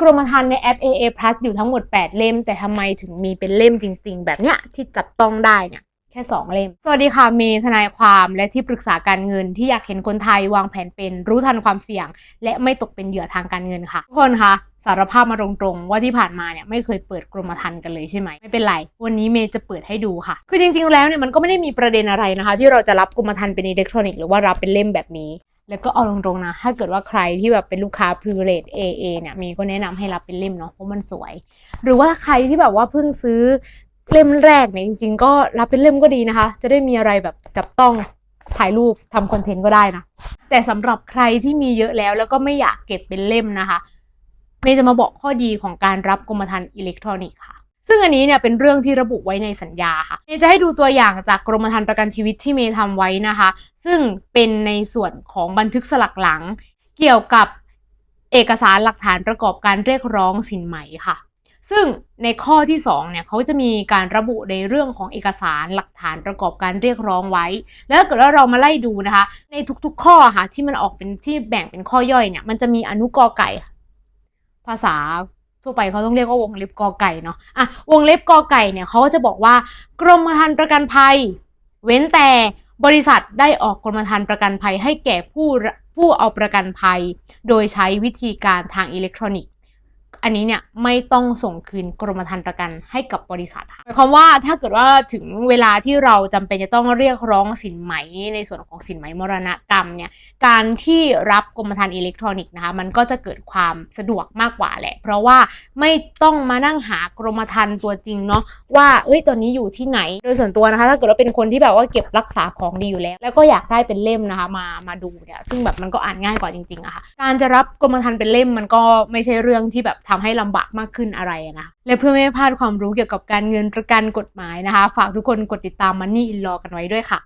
กรมธรรม์ในแอป AA Plus อยู่ทั้งหมด 8 เล่ม แต่ทำไมถึงมีเป็นเล่มจริง ๆ แบบเนี้ยที่จับต้องได้เนี่ยแค่ 2 เล่ม สวัสดีค่ะ เมย์ทนายความและที่ปรึกษาการเงินที่อยากเห็นคนไทยวางแผนเป็นรู้ทันความเสี่ยง และไม่ตกเป็นเหยื่อทางการเงินค่ะทุกคนคะสารภาพมาตรงๆ ว่าที่ผ่านมาเนี่ยไม่เคยเปิดกรมธรรม์กันเลยใช่ไหมไม่เป็นไร วันนี้เมย์จะเปิดให้ดูค่ะ คือจริงๆแล้วเนี่ยมันก็ไม่ได้มีประเด็นอะไรนะคะ ที่เราจะรับกรมธรรม์เป็นอิเล็กทรอนิกส์หรือว่ารับเป็นเล่มแบบนี้ แล้วก็เอาตรงๆนะ ถ้าเกิดว่าใครที่แบบเป็นลูกค้า privilege AA เนี่ย มีก็แนะนำให้รับเป็นเล่มเนาะ เพราะมันสวย หรือว่าใครที่แบบว่าเพิ่งซื้อเล่มแรกเนี่ย จริงๆ ก็รับเป็นเล่มก็ดีนะคะ จะได้มีอะไรแบบจับต้องถ่ายรูปทำคอนเทนต์ก็ได้นะ แต่สำหรับใครที่มีเยอะแล้วแล้วก็ไม่อยากเก็บเป็นเล่มนะคะ เมย์จะมาบอกข้อดีของการรับกรมธรรม์อิเล็กทรอนิกส์ค่ะ ซึ่งอันนี้เนี่ยเป็นเรื่องที่ระบุไว้ในสัญญาค่ะเมย์จะให้ดูตัวอย่างจากกรมธรรม์ประกันชีวิตที่เมย์ทำไว้นะคะ ซึ่งเป็นในส่วนของบันทึกสลักหลัง เกี่ยวกับเอกสารหลักฐานประกอบการเรียกร้องสินไหมค่ะ ซึ่งในข้อที่2เนี่ยเขาจะมีการระบุในเรื่องของเอกสารหลักฐานประกอบการเรียกร้องไว้ แล้วถ้าเกิดว่าเรามาไล่ดูนะคะ ในทุกๆ ข้อค่ะที่มันออกเป็นที่แบ่งเป็นข้อย่อยเนี่ยมันจะมีอนุกอไก่ ภาษา ทั่วไปเขาต้องเรียกว่าวงเล็บกอไก่เนาะอะวงเล็บกอไก่เนี่ยเขาก็จะบอกว่ากรมธรรม์ประกันภัย เว้นแต่บริษัทได้ออกกรมธรรม์ประกันภัยให้แก่ผู้ผู้เอาประกันภัย โดยใช้วิธีการทางอิเล็กทรอนิกส์ อันนี้เนี่ยไม่ต้องส่งคืนกรมธรรม์ประกันให้กับบริษัทค่ะหมายความว่าถ้าเกิดว่าถึงเวลาที่เราจำเป็นจะต้องเรียกร้องสินไหมในส่วนของสินไหมมรณกรรมเนี่ยการที่รับกรมธรรม์อิเล็กทรอนิกส์นะคะมันก็จะเกิดความสะดวกมากกว่าแหละ เพราะว่าไม่ต้องมานั่งหากรมธรรม์ตัวจริงเนาะว่าเอ้ยตอนนี้อยู่ที่ไหนโดยส่วนตัวนะคะ ถ้าเกิดว่าเป็นคนที่แบบว่าเก็บรักษาของดีอยู่แล้ว แล้วก็อยากได้เป็นเล่มนะคะมามาดูเนี่ยซึ่งแบบมันก็อ่านง่ายกว่าจริงๆอะค่ะการจะรับกรมธรรม์เป็นเล่มมันก็ไม่ใช่เรื่องที่แบบททำให้ลำบากมากขึ้นอะไรนะและเพื่อไม่ให้พลาดความรู้เกี่ยวกับการเงินประกันกฎหมายนะคะ ฝากทุกคนกดติดตาม Money in Law กันไว้ด้วยค่ะ